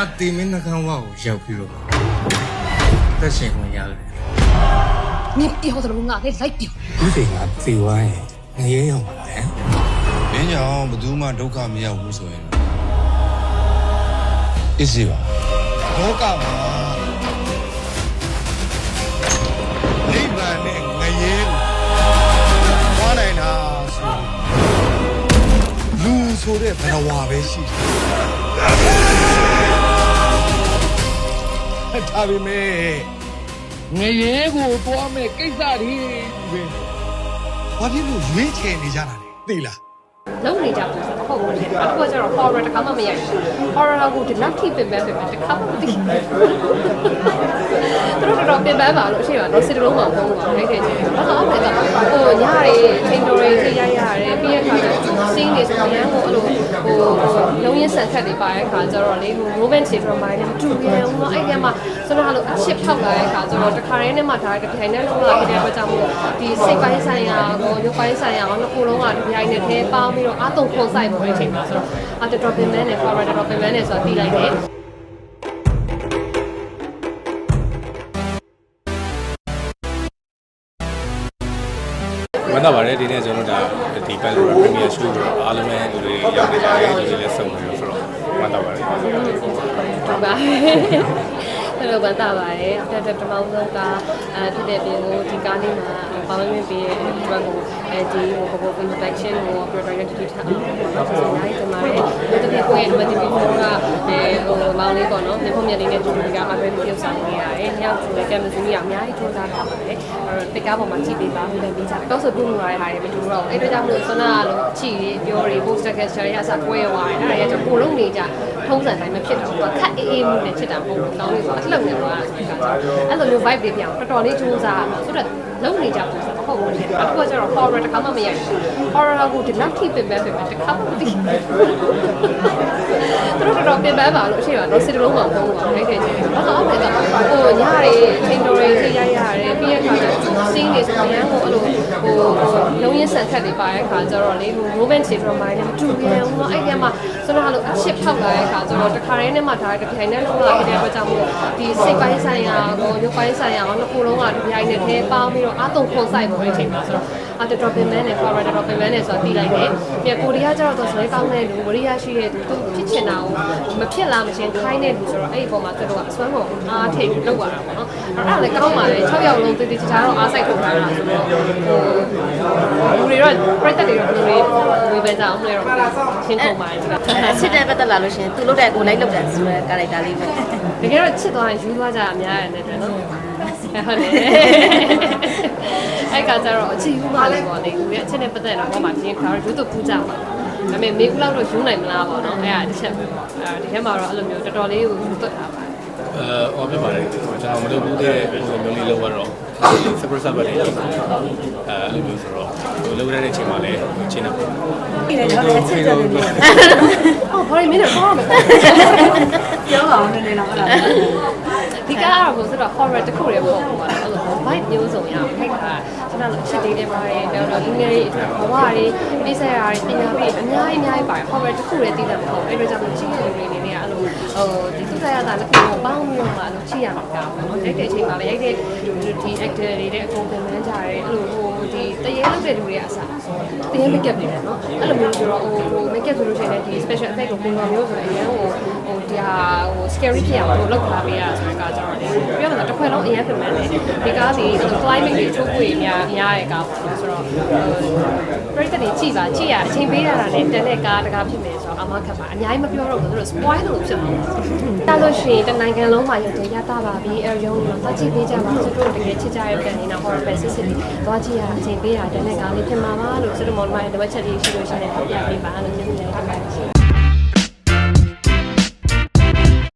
ငါတေမင်းနှကန်းဝါကိုရောက်ပြီးတော့တက်ရှင်ခွင့်ရတယ်နင်ပြောတယ်လို့ငါလည်းလိုက်ပြောဒီချိန်ကသေဝိုင်းငရဲရောက်ပါလား။ဘင်းကြောင့်ဘယ်သူမှဒုက္ခမရောက်ဘူးဆိုရင်အစ်စီပါဒုက္ခမှာနိဗ္ဗာန်နဲ့ငရဲကိုဟောနိုင်တာဆိုလူဆိုတဲ့ဘဏ္ဍာဝါပဲရှိတယ် ဒါပေမဲ့ငရဲကိုသွားမဲ့ကိစ္စတွေပဲဘာဖြစ်လို့ရွေးချယ်နေကြတာလဲသိလားလုံးနေကြဘူးဆိုတော့ဟုတ်ဘူးလေအခုကကျတော့ horror တစ်ခါမှမရိုက်ဘူး horror ကိုဒီလောက်ထိပင်ပန်းပင်ပန်းတစ်ခါမှမသိဘူးသူတို့တော့ပင်ပန်းပါလို့ရှိရတော့စစ်တလုံးမှာပုံပါခိုင်းခဲ့တယ်ဘာလို့လဲဆိုတော့ဟိုညရီအင်ဒိုရီထိရိုက်ရတယ်ပြီးရခါကျ စင်းနေဆိုရင်ဟိုအဲ့လိုဟိုလုံးရင်ဆန်ခတ်တွေပါတဲ့ခါကျတော့လေဟို romance drama တွေမတူပြန်ဘူးเนาะအဲ့ဒီမှာဆိုတော့အဲ့လိုအချစ်ဖောက်လာတဲ့ခါကျတော့တခါတည်းနဲ့မှဒါတစ်ပြိုင်နဲ့လုံးလာခဲ့တဲ့အတွက်ကြောင့်မို့ဒီစိတ်ပိုင်းဆိုင်ရာကိုရုပ်ပိုင်းဆိုင်ရာကိုနှစ်ခုလုံးကဒီပြိုင်နဲ့ထဲပေါင်းပြီးတော့အတုံခွန်ဆိုင်ပေါ်တဲ့အချိန်မှာဆိုတော့အတတော်ပင်မန်းနဲ့ power တော်ပင်မန်းနဲ့ဆိုတာသိလိုက်တယ် မ်းသာပါတယ်ဒီနေ့ကျွန်တော်တို့ဒါဒီပတ်လို့ပရီမီယာရှိုးကိုအားလုံးပဲလူတွေရောက်နေကြတယ်လူတွေလည်းစုံနေလို့ဆိုတော့ဝမ်းသာပါတယ်ဟုတ်ပါအဲ့လိုပန်တာပါရဲ့တက်တက်ပထမဆုံးကအဲဖြစ်တဲ့ပြင်ကိုဒီကားလေးမှာပါဝင်ဝင်ပြီးတဲ့အတွက်ကိုအဲဒီဟိုဘဘ introduction ကို product တူထားအောင်ပါဆိုတော့ နိုင်တယ်မှာလေဒီတစ်ခုရဲ့ MTV ကအဲဟိုမောင်လေးပေါ့နော်မြေဖို့မြက်လေးနဲ့တူတူကအပဲပြုတ်ဆောင်နေရတယ်။ညောက်သူလည်းကမ်မစင်းကြီးကအများကြီးထိုးစားထားပါတယ်။အဲ့တော့တကားပေါ်မှာကြည့်ပေးပါဦးလည်းပေးကြတယ်။တော့ဆိုပြုမှုရတဲ့ဟာတွေမတူတော့ဘူး။အဲ့ဒါကြောင့်မလို့ဆွမ်းနာလို့အချီတွေပြောတွေ poster gesture တွေအစားကွဲသွားတယ်။အဲ့ဒါရဲ့ကိုလုံးနေကြထုံးစံတိုင်းမဖြစ်တော့ဘူး။ခက်အေးအေးမှုနဲ့ဖြစ်တာမဟုတ်ဘူး။ကောင်းလေးဆိုအလှုပ်နေသွားတာဆိုတော့အဲ့လိုမျိုး vibe တွေပြောင်းတော်တော်လေးစူးစားရမှာဆိုတော့လုံးနေကြဘူးဆိုတော့ ဟုတ်ဘူးလေ။အခုကကျတော့ horror တစ်ခါမှမရိုက်ဘူး။ horror ကိုဒီလောက်ထိပင်ပန်းပင်ပန်းတစ်ခါမှမသိဘူး။သူတို့တော့ပင်ပန်းပါလို့ရှိရတော့စစ်တလုံးမှာပုံပါခိုင်းခဲ့တယ်။ဘာလို့လဲဆိုတော့ဟိုညရီအင်ဒိုရီထိရိုက်ရတယ်ပြီးရခါကျ စင်းနေဆိုရင်ဟိုအဲ့လိုဟိုလုံးရင်ဆန်ခတ်တွေပါတဲ့ခါကျတော့လေဟို romance drama တွေမတူပြန်ဘူးเนาะအဲ့ဒီမှာဆိုတော့အဲ့လိုအချစ်ဖောက်လာတဲ့ခါကျတော့တခါတည်းနဲ့မှဒါတစ်ပြိုင်နဲ့လုံးလာခဲ့တဲ့အတွက်ကြောင့်မို့ဒီစိတ်ပိုင်းဆိုင်ရာကိုရုပ်ပိုင်းဆိုင်ရာကိုနှစ်ခုလုံးကဒီပြိုင်နဲ့ထဲပေါင်းပြီးတော့အတုံခွန်ဆိုင်ပေါ်တဲ့အချိန်မှာဆိုတော့အတတော်ပင်မန်းနဲ့ power တော်ပင်မန်းနဲ့ဆိုတာသိလိုက်တယ်။ပြီးကိုရီးယားကျတော့သူဇွဲကောင်းတဲ့လူကိုရီးယားရှိတဲ့သူသူဖြစ်ချင်တာကိုမဖြစ်လာမချင်းခိုင်းတဲ့လူဆိုတော့အဲ့ဒီပုံမှာသူတို့ကအစွမ်းကုန်အားထိတ်ပြီးလုပ်ရတာပေါ့နော်။အဲ့ဒါလည်းကောင်းပါလေ6ယောက်လုံးတည်တည်ချာချာတော့အား စိုက်ထုတ်ထားတာဆိုတော့ဟိုလူတွေတော့ပြတ်တက်တွေတော့လူတွေဝေပဲကြအောင်လဲတော့ရှင်းထုတ်ပါတယ်ဒီကချစ်တဲ့ပတ်သက်လာလို့ရှရင်သူလုပ်တဲ့ကိုလိုက်လုပ်တယ်ဆိုတဲ့ကာရိုက်တာလေးပဲတကယ်တော့ချစ်သွားရင်ယူသွားကြအများရတယ်တဲ့နော်ဟုတ်တယ်အဲ့ကကြတော့အချစ်ယူပါလေပေါ့လေကိုရဲ့အချစ်နဲ့ပတ်သက်တော့ဟောမှာဒီခါတော့ယူတော့ပူကြပါဒါပေမဲ့မေကူလောက်တော့ယူနိုင်မလားပေါ့နော်အဲ့ဒါတစ်ချက်ပဲပေါ့အဲဒီထဲမှာတော့အဲ့လိုမျိုးတော်တော်လေးကိုယူသွတ်ထားပါတယ် အဲဟောပြပါတယ်ကျွန်တော်မလုပ်ဘူးတဲ့ပုံစံမျိုးလေးလောက်တော့ super super လေးအဲအဲ့လိုမျိုးဆိုတော့ဟိုလုပ်ရတဲ့အချိန်မှာလည်းချင်းနေပေါ့ဒီလည်းတော့အချစ်တယ်လို့အော်ဘာလို့မင်းတို့ခေါ်မလဲပြောပါအောင်နည်းနည်းတော့ဟုတ်လားဒီကားကတော့ဆိုတော့ horror တစ်ခုတည်းပေါ့ပေါ့အဲ့လို vibe မျိုးစုံရအောင်ခိုက်တာ ကျွန်တော်တို့ချစ်သေးတယ်ပါတယ်တော်တော်လူငယ်တွေအတွက်ဘဝတွေပြည့်စက်ရာတွေပညာတွေအများကြီးအများကြီးပါတယ် horror တစ်ခုတည်းသိတယ်မဟုတ်အဲ့ဒါကြောင့်ချစ်ရတွေနေနေအဲ့လိုဟိုဒီသူစားရတာလည်းကိုပေါင်းပြီးတော့မှအဲ့လိုချစ်ရမှာကောင်းပေါ့နော်ရိုက်တဲ့အချိန်မှာလည်းရိုက်တဲ့ဒီ actor တွေတဲ့အကုန်ပြန်မှန်းကြတယ်အဲ့လိုဟိုဒီတရေလောက်တဲ့လူတွေကအစားတရေ make up တွေပေါ့နော်အဲ့လိုမျိုးဆိုတော့ဟိုဟို make up ဆိုလို့ရှိရင်ဒီ special effect ကိုပုံစံမျိုးဆိုရင်အရင်ဟိုဟိုဒီဟာဟို scary ဖြစ်အောင်လို့လောက်ထားပေးရဆိုတဲ့ကားကြတော့လေပြောရမှာတစ်ခွက်လုံးအရင်ပြန်မှန်းတယ်ဒီကားစီ climate တွေချိုးပွေများများရဲ့ကားပေါ့နော်ဆိုတော့ဟိုပြိတ္တတွေကြည့်ပါကြည့်ရအချိန်ပေးရတာနဲ့တန်တဲ့ကားတကားဖြစ်မယ်ဆိုတော့အမခက်ပါအများကြီးမပြောတော့ဘူးသူတို့ spoil လို့ဖြစ်မှာဒါလို့ရှိရင်တနိုင်ငံလုံးမှာရုပ်တွေရတာပါပြီအဲရုံးတော့သွားကြည့်ပေးကြပါသူတို့တကယ်ချစ်ကြရတဲ့နေနာ horror fest စစ်စစ်လေးသွားကြည့်ရအချိန်ပေးရတဲ့နဲ့ကားလေးဖြစ်မှာပါလို့စတမော်မိုင်းတပတ်ချက်လေးရှိလို့ရှိရင်ပြပြပေးပါလို့ကျေးဇူးတင်ပါတယ်